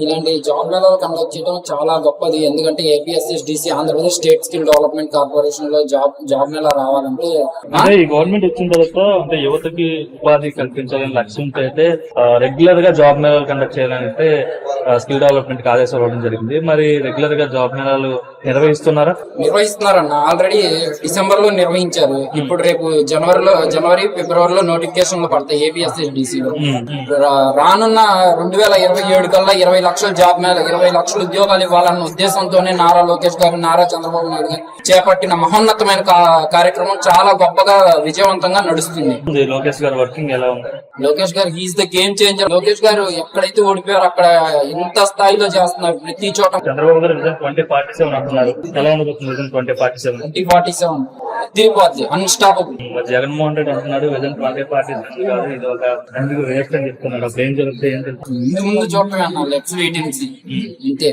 ఇలాంటి జాబ్ మేళాలు కండక్ట్ చేయడం చాలా గొప్పది. ఎందుకంటే APSSDC Andhra Pradesh state skill development కార్పొరేషన్లో జాబ్ జాబ్ మేళా రావాలంటే ఈ గవర్నమెంట్ వచ్చిన తర్వాత అంటే యువతకి ఉపాధి కల్పించాలని లక్ష్యంతో అయితే రెగ్యులర్గా జాబ్ మేళాలు కండక్ట్ చేయాలని అయితే స్కిల్ డెవలప్మెంట్కి ఆదేశాలు ఇవ్వడం జరిగింది. మరి రెగ్యులర్గా జాబ్ మేళాలు నిర్వహిస్తున్నారా? నిర్వహిస్తున్నారన్న. ఆల్రెడీ డిసెంబర్లో నిర్వహించారు. ఇప్పుడు రేపు జనవరిలో జనవరి ఫిబ్రవరిలో నోటిఫికేషన్లు పడతాయి. ఏపీఎస్ఎస్డిసి లో. రా- రానున్న రెండు వేల ఇరవై ఏడు కల్లా ఇరవై లక్షల జాబ్ మేళ ఇరవై లక్షల ఉద్యోగాలు ఇవ్వాలన్న ఉద్దేశంతోనే నారా లోకేష్ గారు నారా చంద్రబాబు నాయుడు గారు చేపట్టిన మహోన్నతమైన కార్యక్రమం చాలా గొప్పగా విజయవంతంగా నడుస్తుంది. లోకేష్ గారు వర్కింగ్ ఎలా ఉంది? లోకేష్ గారు he is the game changer Lokesh గారు ఎక్కడైతే ఓడిపోయారో అక్కడ ఇంత స్థాయిలో చేస్తున్నారు ప్రతి చోట. Chandrababu garu twenty forty seven అంటున్నారు. ఎలా twenty forty seven. Twenty forty seven. తిరిగిపోద్ది. Unstoppable Jaganmohan Reddy అంటున్నాడు విజన్ కాదు ఇది ఒక ఎందుకు వేస్ట్ అని చెప్తున్నాడు. అప్పుడు ఏం జరుగుతుంది ముందు చూడటమే అన్న అంతే.